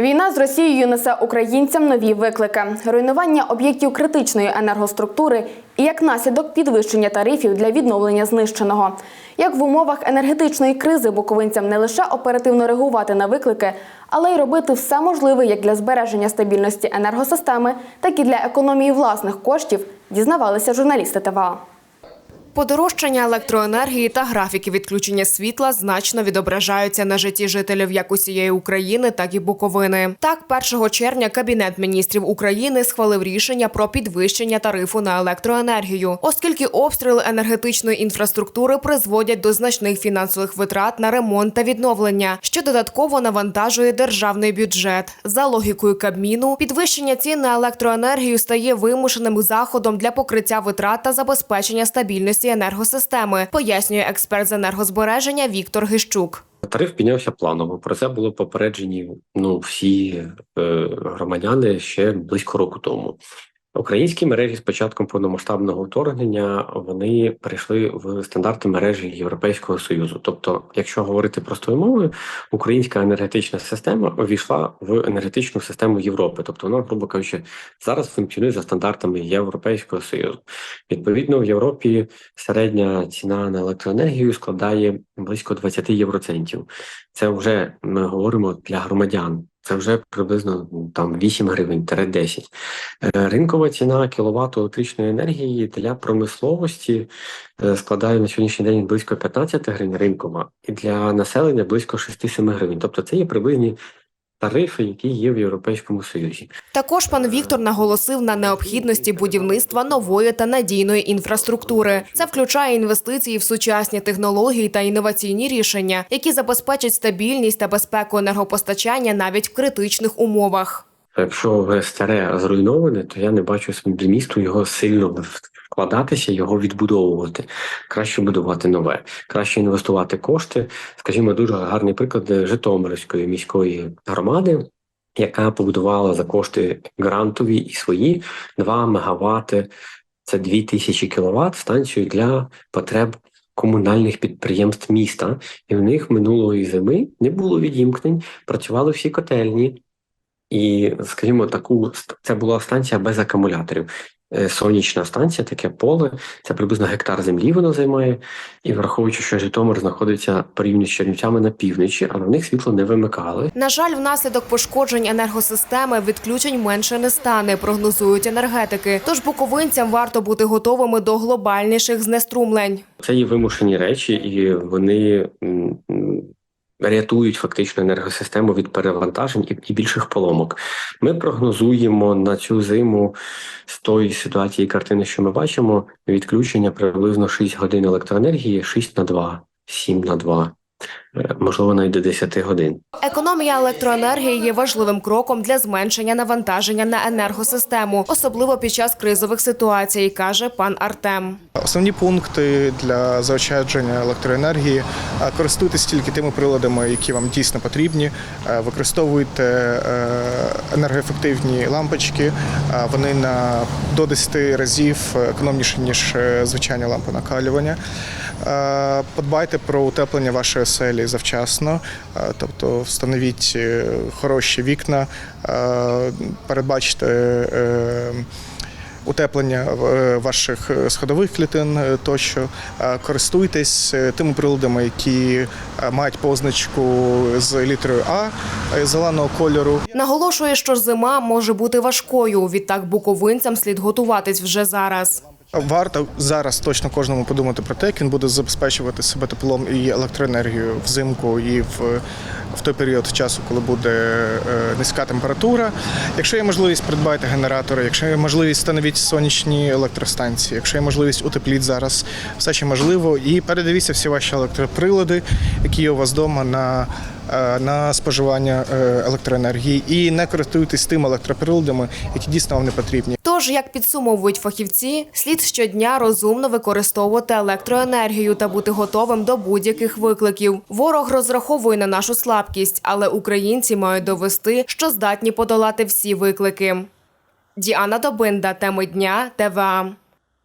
Війна з Росією несе українцям нові виклики: руйнування об'єктів критичної енергоструктури і як наслідок підвищення тарифів для відновлення знищеного. Як в умовах енергетичної кризи буковинцям не лише оперативно реагувати на виклики, але й робити все можливе як для збереження стабільності енергосистеми, так і для економії власних коштів, дізнавалися журналісти ТВА. Подорожчання електроенергії та графіки відключення світла значно відображаються на житті жителів як усієї України, так і Буковини. Так, 1 червня Кабінет міністрів України схвалив рішення про підвищення тарифу на електроенергію, оскільки обстріли енергетичної інфраструктури призводять до значних фінансових витрат на ремонт та відновлення, що додатково навантажує державний бюджет. За логікою Кабміну, підвищення цін на електроенергію стає вимушеним заходом для покриття витрат та забезпечення стабільності енергосистеми, пояснює експерт з енергозбереження Віктор Гищук. Тариф піднявся планово. Про це були попереджені ну всі е, громадяни ще близько року тому. Українські мережі з початком повномасштабного вторгнення вони перейшли в стандарти мережі Європейського союзу. Тобто, якщо говорити простою мовою, українська енергетична система увійшла в енергетичну систему Європи. Тобто, вона, грубо кажучи, зараз функціонує за стандартами Європейського союзу. Відповідно, в Європі середня ціна на електроенергію складає близько 20 євроцентів. Це вже ми говоримо для громадян. Це вже приблизно ну, там 8 гривень 10. Е, Ринкова ціна кіловату електричної енергії для промисловості е, складає на сьогоднішній день близько 15 гривень ринкова, і для населення близько 6-7 гривень. Тобто це є приблизні тарифи, які є в Європейському Союзі. Також пан Віктор наголосив на необхідності будівництва нової та надійної інфраструктури. Це включає інвестиції в сучасні технології та інноваційні рішення, які забезпечать стабільність та безпеку енергопостачання навіть в критичних умовах. Якщо вже старе зруйноване, то я не бачу змісту його сильно вкладатися, його відбудовувати. Краще будувати нове, краще інвестувати кошти. Скажімо, дуже гарний приклад Житомирської міської громади, яка побудувала за кошти грантові і свої 2 мегаватти, це 2000 кВт станцію для потреб. Комунальних підприємств міста, і в них минулої зими не було відімкнень, працювали всі котельні, і, скажімо, таку це була станція без акумуляторів. Е, Сонячна станція, таке поле, це приблизно гектар землі воно займає. І враховуючи, що Житомир знаходиться порівняно з Чернівцями на півночі, але в них світло не вимикали. На жаль, внаслідок пошкоджень енергосистеми відключень менше не стане, прогнозують енергетики. Тож буковинцям варто бути готовими до глобальніших знеструмлень. Це є вимушені речі, і вони рятують фактично енергосистему від перевантажень і, більших поломок. Ми прогнозуємо на цю зиму з тої ситуації картини, що ми бачимо, відключення приблизно 6 годин електроенергії, 6 на 2, 7 на 2, е, можливо, навіть до 10 годин. Економія електроенергії є важливим кроком для зменшення навантаження на енергосистему, особливо під час кризових ситуацій, каже пан Артем. Основні пункти для заощадження електроенергії е, користуйтесь тільки тими приладами, які вам дійсно потрібні. Е, Використовуйте е, енергоефективні лампочки. Вони на до 10 разів економніші ніж звичайні лампи накалювання. Подбайте про утеплення вашої оселі завчасно, е, тобто встановіть е, хороші вікна, передбачте. е, утеплення е, ваших е, сходових клітин тощо. Користуйтесь тими приладами, які мають позначку з літерою А зеленого кольору. Наголошує, що зима може бути важкою. Відтак буковинцям слід готуватись вже зараз. Варто зараз точно кожному подумати про те, як він буде забезпечувати себе теплом і електроенергією взимку і в, в той період часу, коли буде е, низька температура. Якщо є можливість, придбайте генератори, якщо є можливість, встановіть сонячні електростанції, якщо є можливість, утепліть зараз все ще можливо. І передивіться всі ваші електроприлади, які є у вас вдома на на споживання е, електроенергії і не користуйтесь тими електроприладами, які дійсно вам не потрібні. Тож, як підсумовують фахівці, слід щодня розумно використовувати електроенергію та бути готовим до будь-яких викликів. Ворог розраховує на нашу слабкість, але українці мають довести, що здатні подолати всі виклики. Діана Добинда, теми дня, ТВА.